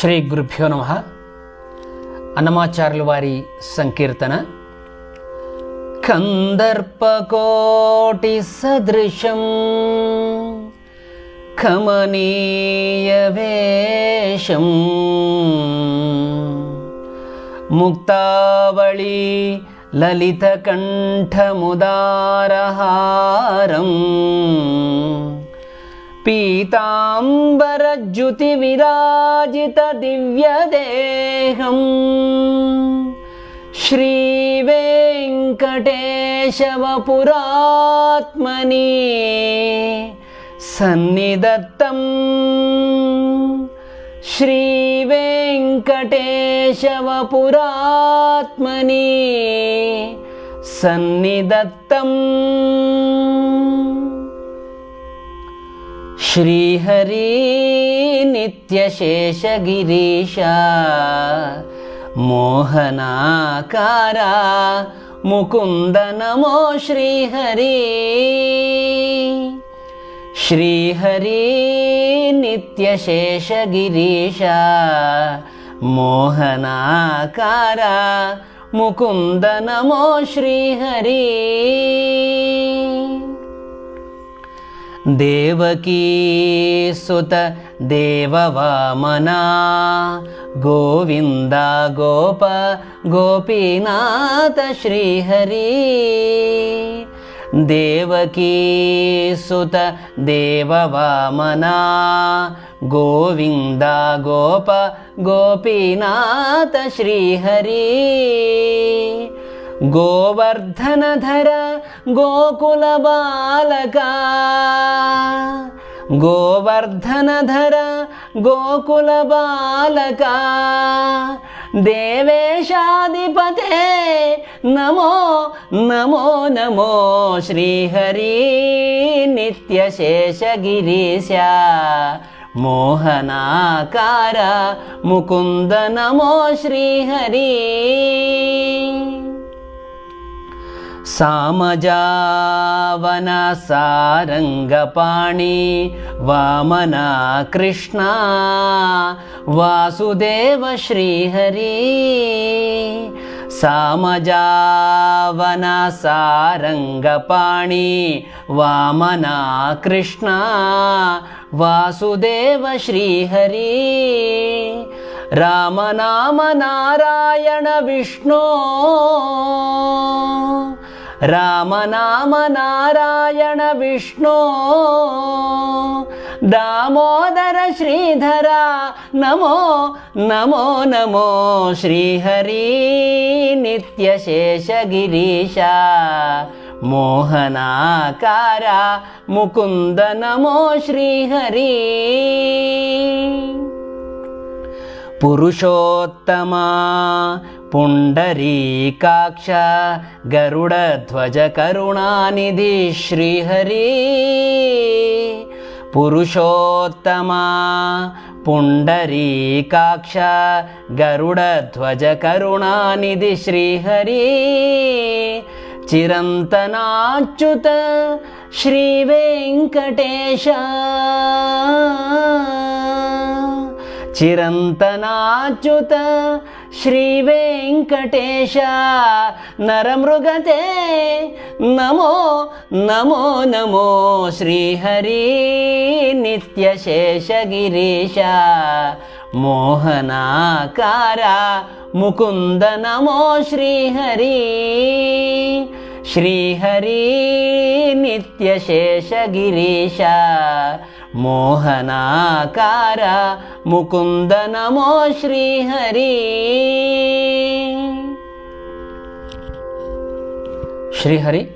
శ్రీ గురుభ్యో నమ. అన్నమాచార్యుల వారి సంకీర్తన. కందర్పకోటి సదృశం కమనీయ వేషం ముక్తావళి లలిత కంఠముదారహారం పీతాంబరజ్యుతి విరాజిత దివ్యదేహం శ్రీవేంకటేశవపురాత్మని श्रीहरिनित्यशेषगिरीशा मोहनाकारा मुकुन्द नमो श्रीहरि श्रीहरिनित्यशेषगिरीशा मोहनाकारा मुकुन्द नमो श्रीहरी। నిత్యశేషగిరీశ మోహనాకార ముకుంద నమో శ్రీహరి. దేవకీ సుత దేవవామనా గోవింద గోప గోపీనాథ శ్రీహరి. దేవకీ సుత గోవర్ధనధర గోకుల బాలక. గోవర్ధనధర గోకుల బాలక. దేవేశాధిపతే నమో నమో నమో శ్రీహరి నిత్యశేషగిరీశ. మోహనాకార ముకుంద నమో శ్రీహరి. सामजावनसारङ्गपाणि वामना कृष्णा वासुदेव श्रीहरि। सामजावनसारङ्गपाणि वामना कृष्णा वासुदेव श्रीहरि। रामनाम नारायणविष्णो రామనామ నారాయణ విష్ణు. దామోదర శ్రీధర నమో నమో నమో శ్రీహరి. నిత్యశేషగిరీశ మోహనాకార ముకుంద నమో శ్రీహరి. పురుషోత్తమా పుండరీకాక్ష గరుడధ్వజ కరుణానిధి శ్రీహరి. పురుషోత్తమా పుండరీకాక్ష గరుడధ్వజ కరుణానిధి శ్రీహరి. చిరంతనాచ్యుత శ్రీ వెంకటేశ చిరంతనాచ్యుత శ్రీ వెంకటేశ నరమృగతే నమో నమో నమో శ్రీహరి నిత్యశేషగిరీశ మోహనాకార ముకుంద నమో శ్రీహరి శ్రీహరి నిత్యశేషగిరీశ మోహనాకార ముకుంద నమో శ్రీహరి. శ్రీహరి